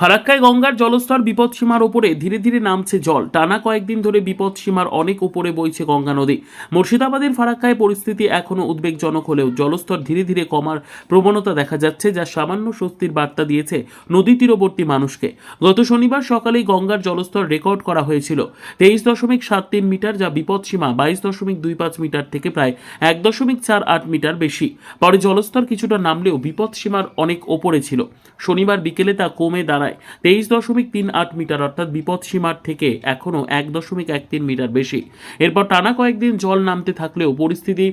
ফারাক্কায় গঙ্গার জলস্তর বিপদসীমার ওপরে ধীরে ধীরে নামছে জল। টানা কয়েকদিন ধরে বিপদসীমার অনেক উপরে বইছে গঙ্গা নদী। মুর্শিদাবাদের ফারাক্কায় পরিস্থিতি এখনও উদ্বেগজনক হলেও জলস্তর ধীরে ধীরে কমার প্রবণতা দেখা যাচ্ছে, যা সামান্য স্বস্তির বার্তা দিয়েছে নদী তীরবর্তী মানুষকে। গত শনিবার সকালেই গঙ্গার জলস্তর রেকর্ড করা হয়েছিল। তেইশ দশমিক সাত তিন মিটার, যা বিপদসীমা বাইশ দশমিক দুই পাঁচ মিটার থেকে প্রায় এক দশমিক চার আট মিটার বেশি। পরে জলস্তর কিছুটা নামলেও বিপদসীমার অনেক ওপরে ছিল। শনিবার বিকেলে তা কমে দাঁড়ায়। তেইশ দশমিক তিন আট মিটার, অর্থাৎ বিপদসীমার থেকে এখনও এক দশমিক এক তিন মিটার বেশি। এরপর টানা কয়েকদিন জল নামতে থাকলেও পরিস্থিতি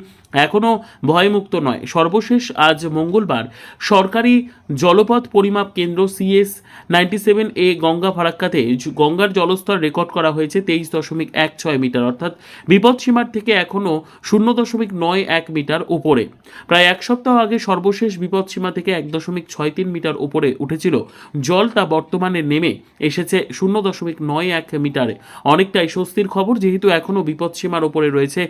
এখনও ভয়মুক্ত নয়। সর্বশেষ আজ মঙ্গলবার সরকারি জলপথ পরিমাপ কেন্দ্র CS ninety seven A Ganga ফারাক্কাতে গঙ্গার জলস্তর রেকর্ড করা হয়েছে তেইশ দশমিক এক ছয় মিটার, অর্থাৎ বিপদসীমার থেকে এখনও শূন্য দশমিক নয় এক মিটার উপরে। প্রায় এক সপ্তাহ আগে সর্বশেষ বিপদসীমা থেকে এক দশমিক ছয় তিন মিটার উপরে উঠেছিল। জল তা বর্তমানে নেমে এসেছে শূন্য দশমিক নয় এক মিটারে। অনেকটাই স্বস্তির খবর, যেহেতু এখনও বিপদসীমার ওপরে রয়েছে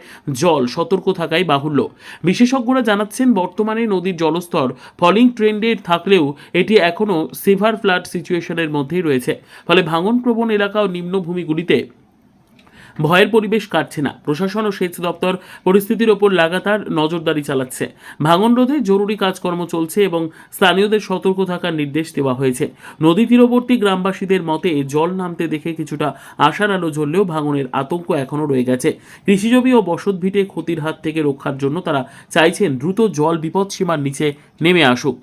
জল, সতর্ক থাকাই বাহুল্য। বিশেষজ্ঞরা জানাচ্ছেন, বর্তমানে নদীর জলস্তর ফলিং ট্রেন্ডের থাকলেও এটি এখনও সিভার ফ্লাড সিচুয়েশনের মধ্যেই রয়েছে। ফলে ভাঙনপ্রবণ এলাকা ও নিম্নভূমিগুলিতে ভয়ের পরিবেশ কাটছে না। প্রশাসন ও সেচ দপ্তর পরিস্থিতির ওপর লাগাতার নজরদারি চালাচ্ছে। ভাঙন রোধে জরুরি কাজকর্ম চলছে এবং স্থানীয়দের সতর্ক থাকার নির্দেশ দেওয়া হয়েছে। নদী তীরবর্তী গ্রামবাসীদের মতে, জল নামতে দেখে কিছুটা আশার আলো জ্বললেও ভাঙনের আতঙ্ক এখনও রয়ে গেছে। কৃষিজমি ও বসতভিটে ক্ষতির হাত থেকে রক্ষার জন্য তারা চাইছেন দ্রুত জল বিপদসীমার নিচে নেমে আসুক।